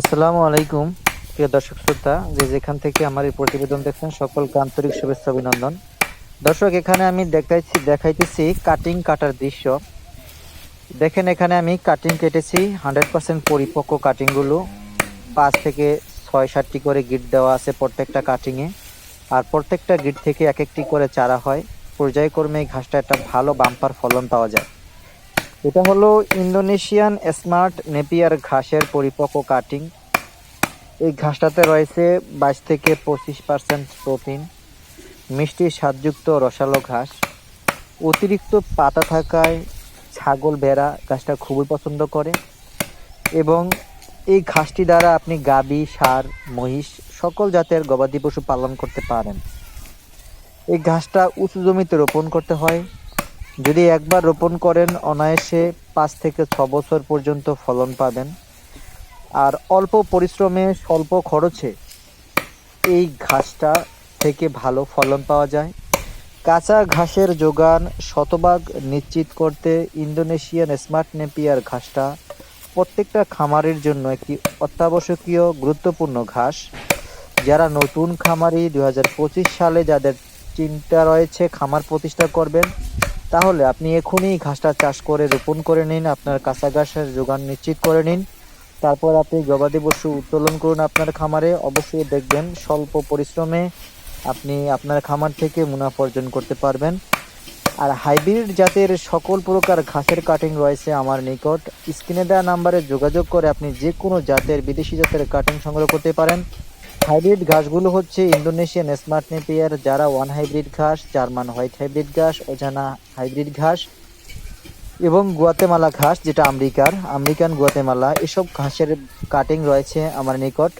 আসসালামু আলাইকুম, প্রিয় দর্শক শ্রোতা। যে যেখান থেকে আমার এই প্রতিবেদন দেখছেন, সকলকে আন্তরিক শুভেচ্ছা, অভিনন্দন। দর্শক, এখানে আমি দেখাইছি দেখাইতেছি কাটিং কাটার দৃশ্য। দেখেন, এখানে আমি কাটিং কেটেছি হান্ড্রেড পার্সেন্ট পরিপক্ক কাটিংগুলো পাঁচ থেকে ছয় সাতটি করে গিট দেওয়া আছে প্রত্যেকটা কাটিংয়ে আর প্রত্যেকটা গিট থেকে এক একটি করে চারা হয়। পর্যায়ক্রমে এই ঘাসটা একটা ভালো বাম্পার ফলন পাওয়া যায়। এটা হলো ইন্দোনেশিয়ান স্মার্ট নেপিয়ার ঘাসের পরিপক্ক কাটিং। এই ঘাসটাতে রয়েছে বাইশ থেকে পঁচিশ পার্সেন্ট প্রোটিন, মিষ্টি স্বাদযুক্ত রসালো ঘাস, অতিরিক্ত পাতা থাকায় ছাগল, ভেড়া ঘাসটা খুবই পছন্দ করে এবং এই ঘাসটি দ্বারা আপনি গাবি, সার, মহিষ সকল জাতের গবাদি পশু পালন করতে পারেন। এই ঘাসটা উঁচু জমিতে রোপণ করতে হয়। যদি একবার রোপণ করেন, অনায়াসে পাঁচ থেকে ছ বছর পর্যন্ত ফলন পাবেন। আর অল্প পরিশ্রমে, স্বল্প খরচে এই ঘাসটা থেকে ভালো ফলন পাওয়া যায়। কাঁচা ঘাসের যোগান শতভাগ নিশ্চিত করতে ইন্দোনেশিয়ান স্মার্ট নেপিয়ার ঘাসটা প্রত্যেকটা খামারের জন্য একটি অত্যাবশ্যকীয় গুরুত্বপূর্ণ ঘাস। যারা নতুন খামারি দু হাজার পঁচিশ সালে যাদের চিন্তা রয়েছে, খামার প্রতিষ্ঠা করবেন তাহলে আপনি এখনই ঘাসটা চাষ করে রোপণ করে নিন, আপনার কাঁচা ঘাসের যোগান নিশ্চিত করে নিন। তারপর আপনি গবাদি পশু উত্তোলন করুন আপনার খামারে। অবশ্যই দেখবেন স্বল্প পরিশ্রমে আপনি আপনার খামার থেকে মুনাফা অর্জন করতে পারবেন। আর হাইব্রিড জাতের সকল প্রকার ঘাসের কাটিং রয়েছে আমার নিকট। স্ক্রিনে দেওয়া নাম্বারে যোগাযোগ করে আপনি যে কোনো জাতের, বিদেশি জাতের কাটিং সংগ্রহ করতে পারেন। হাইব্রিড ঘাসগুলো হচ্ছে ইন্দোনেশিয়ান স্মার্ট নেপিয়ার, যারা ওয়ান হাইব্রিড ঘাস, জার্মান হোয়াইট হাইব্রিড ঘাস, অজানা হাইব্রিড ঘাস এবং গুয়াতেমালা ঘাস, যেটা আমেরিকার, আমেরিকান গুয়াতেমালা। এসব ঘাসের কাটিং রয়েছে আমার নিকট।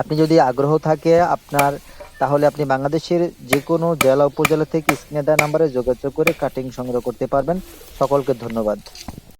আপনি যদি আগ্রহ থাকে আপনার, তাহলে আপনি বাংলাদেশের যে কোনো জেলা উপজেলা থেকে দেওয়া নাম্বারে যোগাযোগ করে কাটিং সংগ্রহ করতে পারবেন। সকলকে ধন্যবাদ।